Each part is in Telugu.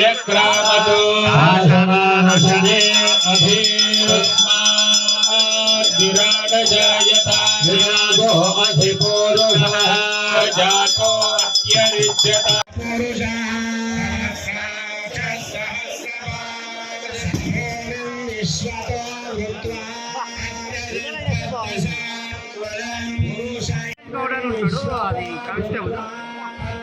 व्यक्रामतु आशमानशने विराडजायता विनादो अधिपूरुषः जातो अत्यरिच्यता గౌడన్ ఉంటాడు అది కానిస్టేబుల్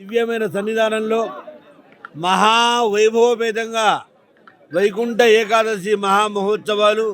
దివ్యమైన సన్నిధానంలో మహా వైభవపేతంగా వైకుంఠ ఏకాదశి మహా మహోత్సవాలు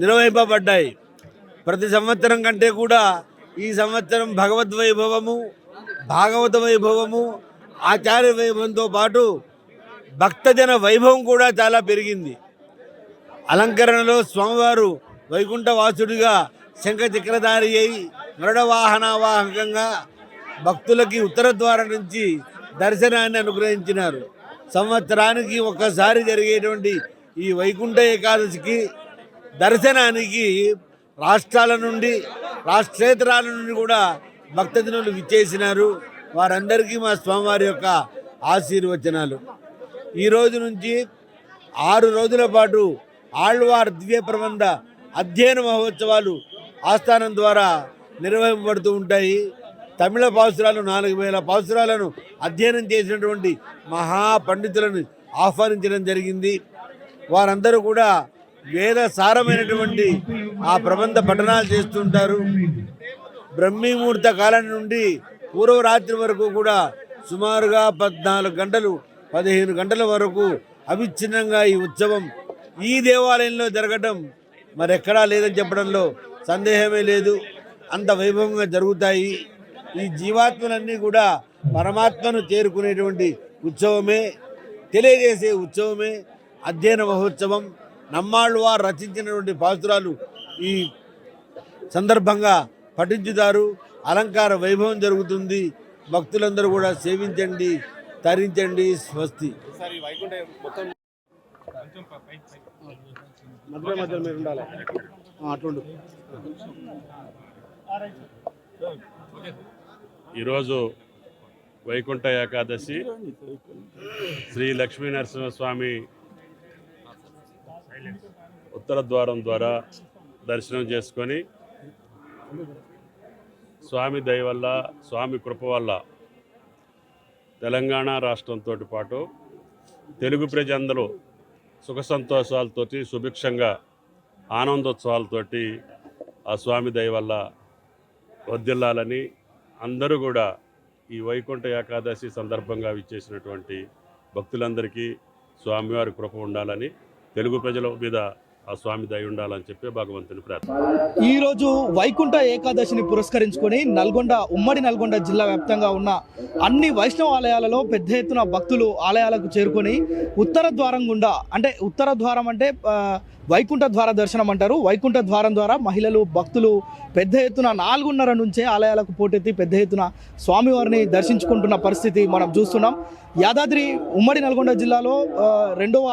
నిర్వహింపబడ్డాయి. ప్రతి సంవత్సరం కంటే కూడా ఈ సంవత్సరం భగవద్ వైభవము భాగవత వైభవము ఆచార్య వైభవంతో పాటు భక్తజన వైభవం కూడా చాలా పెరిగింది. అలంకరణలో స్వామివారు వైకుంఠ వాసుడిగా శంఖ చక్రధారి అయి గరుడ వాహనవాహకంగా భక్తులకి ఉత్తర ద్వారం నుంచి దర్శనాన్ని అనుగ్రహించినారు. సంవత్సరానికి ఒక్కసారి జరిగేటువంటి ఈ వైకుంఠ ఏకాదశికి దర్శనానికి రాష్ట్రాల నుండి రాష్ట్రేతరాల నుండి కూడా భక్తజనులు విచ్చేసినారు. వారందరికీ మా స్వామివారి యొక్క ఆశీర్వచనాలు. ఈ రోజు నుంచి ఆరు రోజుల పాటు ఆళ్వార్ దివ్య ప్రబంధ అధ్యయన మహోత్సవాలు ఆస్థానం ద్వారా నిర్వహింపబడుతూ ఉంటాయి. తమిళ పాసురాలు నాలుగు వేల పాసురాలను అధ్యయనం చేసినటువంటి మహా పండితులను ఆహ్వానించడం జరిగింది. వారందరూ కూడా వేద సారమైనటువంటి ఆ ప్రబంధ పఠనాలు చేస్తుంటారు. బ్రహ్మీముహూర్త కాలం నుండి పూర్వరాత్రి వరకు కూడా సుమారుగా పద్నాలుగు గంటలు పదిహేను గంటల వరకు అవిచ్ఛిన్నంగా ఈ ఉత్సవం ఈ దేవాలయంలో జరగటం మరెక్కడా లేదని చెప్పడంలో సందేహమే లేదు. అంత వైభవంగా జరుగుతాయి. ఈ జీవాత్మలన్నీ కూడా పరమాత్మను చేరుకునేటువంటి ఉత్సవమే తెలియజేసే ఉత్సవమే అధ్యయన మహోత్సవం. నమ్మాళ్ళు వారు రచించినటువంటి పాసురాలు ఈ సందర్భంగా పఠించుతారు. అలంకార వైభవం జరుగుతుంది. భక్తులందరూ కూడా సేవించండి తరించండి స్వస్తి. మధ్య మధ్యలో మీరు ఉండాలి. అట్లుండు ఈరోజు వైకుంఠ ఏకాదశి శ్రీ లక్ష్మీ నరసింహస్వామి ఉత్తర ద్వారం ద్వారా దర్శనం చేసుకొని స్వామి దయ వల్ల స్వామి కృప వల్ల తెలంగాణ రాష్ట్రంతో పాటు తెలుగు ప్రజలందరూ సుఖ సంతోషాలతోటి సుభిక్షంగా ఆనందోత్సవాలతోటి ఆ స్వామి దయ వల్ల వద్దిల్లాలని అందరూ కూడా ఈ వైకుంఠ ఏకాదశి సందర్భంగా విచ్చేసినటువంటి భక్తులందరికీ స్వామివారి కృప ఉండాలని తెలుగు ప్రజల మీద ఆ స్వామి దయ ఉండాలని చెప్పి భగవంతుని ప్రార్థన. ఈ రోజు వైకుంఠ ఏకాదశిని పురస్కరించుకొని నల్గొండ ఉమ్మడి నల్గొండ జిల్లా వ్యాప్తంగా ఉన్న అన్ని వైష్ణవ ఆలయాలలో పెద్ద ఎత్తున భక్తులు ఆలయాలకు చేరుకొని ఉత్తర ద్వారం గుండా అంటే ఉత్తర ద్వారం అంటే వైకుంఠ ద్వార దర్శనం అంటారు. వైకుంఠ ద్వారం ద్వారా మహిళలు భక్తులు పెద్ద ఎత్తున నాలుగున్నర నుంచే ఆలయాలకు పోటెత్తి పెద్ద ఎత్తున స్వామివారిని దర్శించుకుంటున్న పరిస్థితి మనం చూస్తున్నాం. యాదాద్రి ఉమ్మడి నల్గొండ జిల్లాలో రెండవ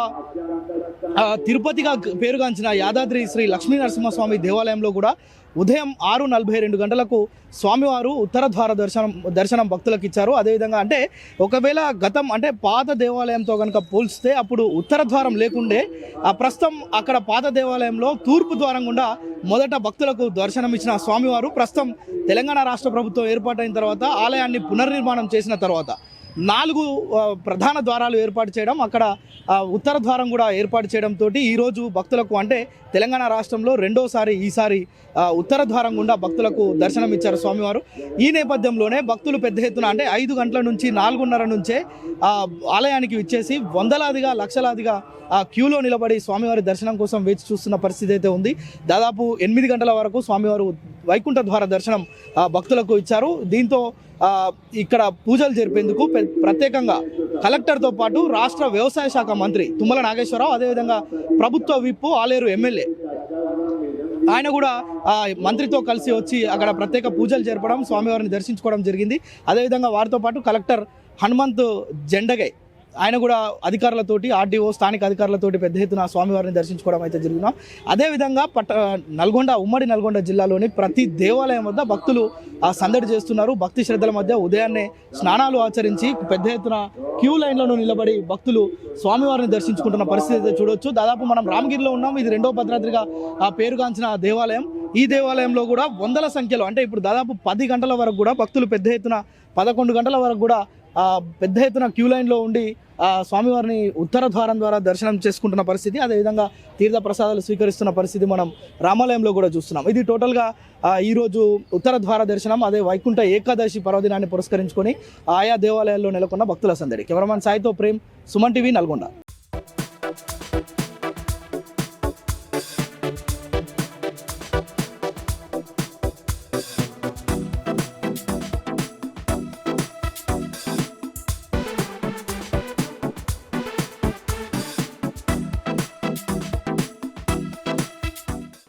తిరుపతిగా పేరుగాంచిన యాదాద్రి శ్రీ లక్ష్మీ నరసింహస్వామి దేవాలయంలో కూడా ఉదయం ఆరు నలభై రెండు గంటలకు స్వామివారు ఉత్తర ద్వార దర్శనం దర్శనం భక్తులకు ఇచ్చారు. అదేవిధంగా అంటే ఒకవేళ గతం అంటే పాత దేవాలయంతో కనుక పోల్స్తే అప్పుడు ఉత్తర ద్వారం లేకుండే ఆ ప్రస్తుతం అక్కడ పాత దేవాలయంలో తూర్పు ద్వారం గుండా మొదట భక్తులకు దర్శనం ఇచ్చిన స్వామివారు ప్రస్తుతం తెలంగాణ రాష్ట్ర ప్రభుత్వం ఏర్పాటైన తర్వాత ఆలయాన్ని పునర్నిర్మాణం చేసిన తర్వాత నాలుగు ప్రధాన ద్వారాలు ఏర్పాటు చేయడం అక్కడ ఉత్తర ద్వారం కూడా ఏర్పాటు చేయడంతో ఈరోజు భక్తులకు అంటే తెలంగాణ రాష్ట్రంలో రెండోసారి ఈసారి ఉత్తర ద్వారం గుండా భక్తులకు దర్శనం ఇచ్చారు స్వామివారు. ఈ నేపథ్యంలోనే భక్తులు పెద్ద ఎత్తున అంటే ఐదు గంటల నుంచి నాలుగున్నర నుంచే ఆలయానికి విచ్చేసి వందలాదిగా లక్షలాదిగా ఆ క్యూలో నిలబడి స్వామివారి దర్శనం కోసం వేచి చూస్తున్న పరిస్థితి అయితే ఉంది. దాదాపు ఎనిమిది గంటల వరకు స్వామివారు వైకుంఠ ద్వార దర్శనం భక్తులకు ఇచ్చారు. దీంతో ఇక్కడ పూజలు జరిపేందుకు ప్రత్యేకంగా కలెక్టర్తో పాటు రాష్ట్ర వ్యవసాయ శాఖ మంత్రి తుమ్మల నాగేశ్వరరావు అదేవిధంగా ప్రభుత్వ విప్పు ఆలేరు ఎమ్మెల్యే ఆయన కూడా ఆ, మంత్రితో కలిసి వచ్చి అక్కడ ప్రత్యేక పూజలు జరపడం స్వామివారిని దర్శించుకోవడం జరిగింది. అదేవిధంగా వారితో పాటు కలెక్టర్ హనుమంత్ జెండగై ఆయన కూడా అధికారులతోటి ఆర్డీఓ స్థానిక అధికారులతోటి పెద్ద ఎత్తున స్వామివారిని దర్శించుకోవడం అయితే జరిగినాం. అదేవిధంగా పట్ట నల్గొండ ఉమ్మడి నల్గొండ జిల్లాలోని ప్రతి దేవాలయం వద్ద భక్తులు సందడి చేస్తున్నారు. భక్తి శ్రద్ధల మధ్య ఉదయాన్నే స్నానాలు ఆచరించి పెద్ద ఎత్తున క్యూ లైన్లను నిలబడి భక్తులు స్వామివారిని దర్శించుకుంటున్న పరిస్థితి అయితే చూడొచ్చు. దాదాపు మనం రామగిరిలో ఉన్నాం. ఇది రెండో భద్రాద్రిగా ఆ పేరుగాంచిన దేవాలయం. ఈ దేవాలయంలో కూడా వందల సంఖ్యలో అంటే ఇప్పుడు దాదాపు పది గంటల వరకు కూడా భక్తులు పెద్ద ఎత్తున పదకొండు గంటల వరకు కూడా పెద్ద ఎత్తున క్యూ లైన్లో ఉండి స్వామివారిని ఉత్తర ద్వారం ద్వారా దర్శనం చేసుకుంటున్న పరిస్థితి అదేవిధంగా తీర్థ ప్రసాదాలు స్వీకరిస్తున్న పరిస్థితి మనం రామాలయంలో కూడా చూస్తున్నాం. ఇది టోటల్గా ఈరోజు ఉత్తర ద్వార దర్శనం అదే వైకుంఠ ఏకాదశి పర్వదినాన్ని పురస్కరించుకొని ఆయా దేవాలయాల్లో నెలకొన్న భక్తుల సందడి. కెమెరామాన్ సాయితో ప్రేమ్ సుమన్ టీవీ నల్గొండ.